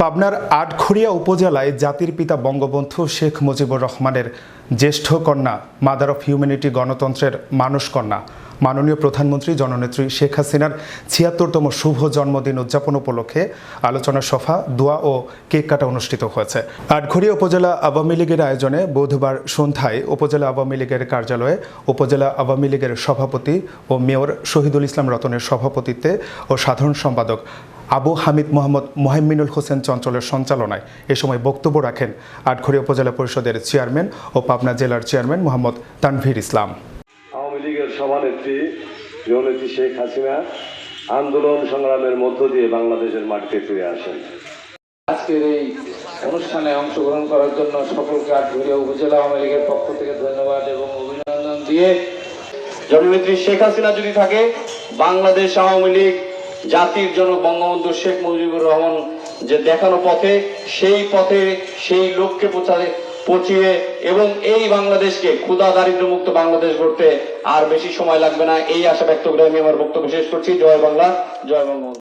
পাবনার আটঘরিয়া উপজেলায় জাতির পিতা বঙ্গবন্ধু শেখ মুজিবুর রহমানের জ্যেষ্ঠ কন্যা মাদার অফ হিউম্যানিটি গণতন্ত্রের মানুষ কন্যা। মাননীয় প্রধানমন্ত্রী জননেত্রী শেখ হাসিনার ছিয়াত্তরতম শুভ জন্মদিন উদযাপন উপলক্ষে আলোচনা সভা, দোয়া ও কেক কাটা অনুষ্ঠিত হয়েছে। আটঘরিয়া উপজেলা আওয়ামী লীগের আয়োজনে বুধবার সন্ধ্যায় উপজেলা আওয়ামী লীগের কার্যালয়ে উপজেলা আওয়ামী লীগের সভাপতি ও মেয়র শহীদুল ইসলাম রতনের সভাপতিত্বে ও সাধারণ সম্পাদক আবু হামিদ মোহাম্মদ মোহাম্মিনুল হোসেন চঞ্চলের সঞ্চালনায় এ সময় বক্তব্য রাখেন আটঘরিয়া উপজেলা পরিষদের চেয়ারম্যান ও পাবনা জেলার চেয়ারম্যান মোহাম্মদ তানভীর ইসলাম। আওয়ামী লীগের সভানেত্রী জননেত্রী শেখ হাসিনা আন্দোলন সংগ্রামের মধ্য দিয়ে বাংলাদেশের মাটিতে ফিরে আসেন। আজকের এই অনুষ্ঠানে অংশগ্রহণ করার জন্য সকলকে আটঘরিয়া উপজেলা আওয়ামী লীগের পক্ষ থেকে ধন্যবাদ এবং অভিনন্দন দিয়ে জননেত্রী শেখ হাসিনা যদি থাকে বাংলাদেশ আওয়ামী লীগ জাতির জনক বঙ্গবন্ধু শেখ মুজিবুর রহমান যে দেখানো পথে, সেই পথে সেই লক্ষ্যে পৌঁছাতে পৌঁছিয়ে এবং এই বাংলাদেশকে ক্ষুদা দারিদ্র মুক্ত বাংলাদেশ গড়তে আর বেশি সময় লাগবে না, এই আশা ব্যক্ত করে আমি আমার বক্তব্য শেষ করছি। জয় বাংলা, জয় বঙ্গবন্ধু।